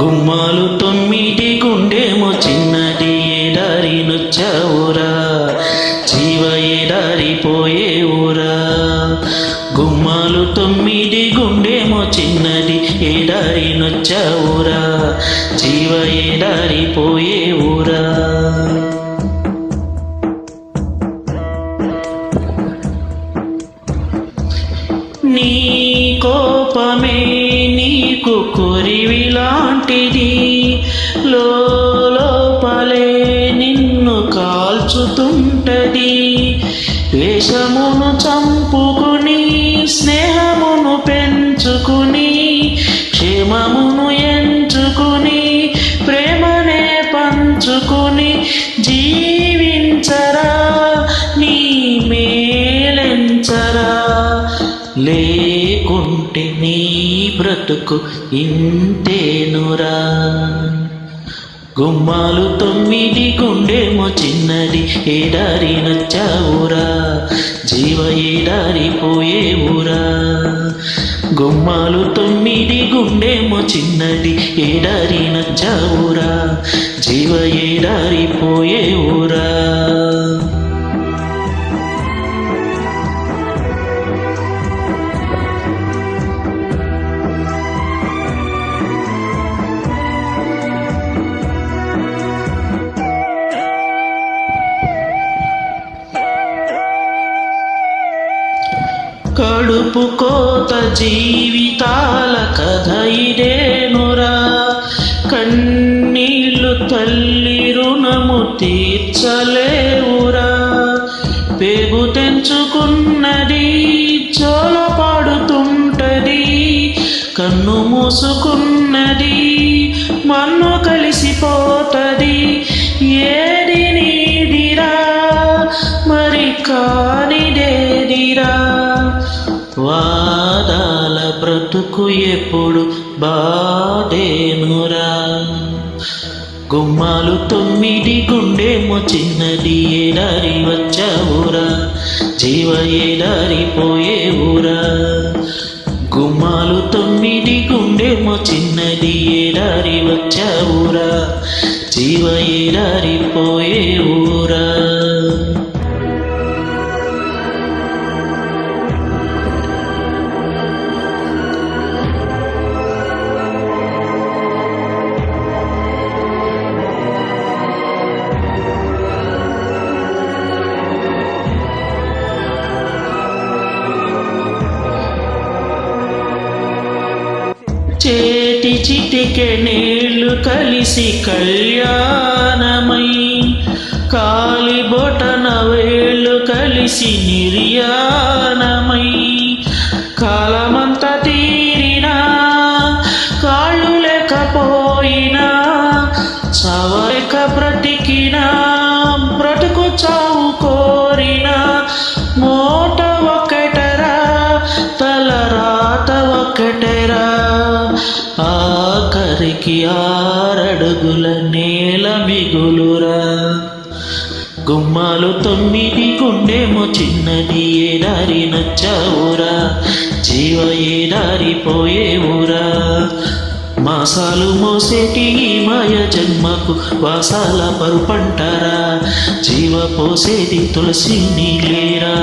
గుమ్మాలు తొమ్మిది గుండెమో చిన్నది ఏడారి నొచ్చవురా? జీవ ఏడారి పోయే ఊరా? గుమ్మాలు తొమ్మిది గుండెమో చిన్నది ఏడారి నొచ్చవురా? జీవ ఏడారి పోయే ఊరా? నీ కోపమే నీకు కొరివిలాంటిది. లోపలే నిన్ను కాల్చుతుంటది. వేషమును చంపుకుని స్నేహమును పెంచుకుని క్షేమమును ఎంచుకుని ప్రేమనే పంచుకుని జీవించరా నీ మేలెంచరా. లేకుంటే నీ బ్రతుకు ఇంతేనురా. గుమ్మాలు తొమ్మిది గుండెమో చిన్నది ఏడారి నచ్చావురా? జీవ ఏడారి పోయే ఊరా గుమ్మాలు తొమ్మిది గుండెమో చిన్నది ఏడారి నచ్చావురా? జీవ ఏడారి పోయే కడుపు కోత జీవితాల కథ ఇదేనురా కన్నీళ్ళు తల్లి రుణము తీర్చలేవురా. పేగు తెంచుకున్నది చోల పాడుతుంటది. కన్ను మూసుకున్నది మన్ను కలిసిపోతది. ఏ వాదాల బ్రతుకు ఎప్పుడు బాధేనురా. గుమ్మాలు తొమ్మిది గుండెమో చిన్నది ఏడారి వచ్చావురా. జీవ ఏడారి పోయేవురా. గుమ్మాలు తొమ్మిది గుండెమో చిన్నది ఏడారి వచ్చావురా. జీవ ఏడారి పోయేవురా. చేటి చేతి చిటికె నీళ్ళు కలిసి కళ్యాణమై. కాలి బొటన వేళ్ళు కలిసి నిర్యాణమై. కాలమంతా తీరినా కాళ్ళు లేకపోయినా చవరిక బ్రతికినా బ్రతుకు చావు కోరినా మోట ఒకటరా తల రాత ఒకటరా ఆఖరికి ఆరడుగుల నేల మిగులురా. గుమ్మాలు తొమ్మిది గుండెమో చిన్నది ఏడారి నచ్చావురా. జీవ ఏడారి పోయే ఊరా మాసాలు మోసేటి ఈ మాయ జన్మకు వాసాల పరుపంటారా. జీవ పోసేది తులసి నీలేరా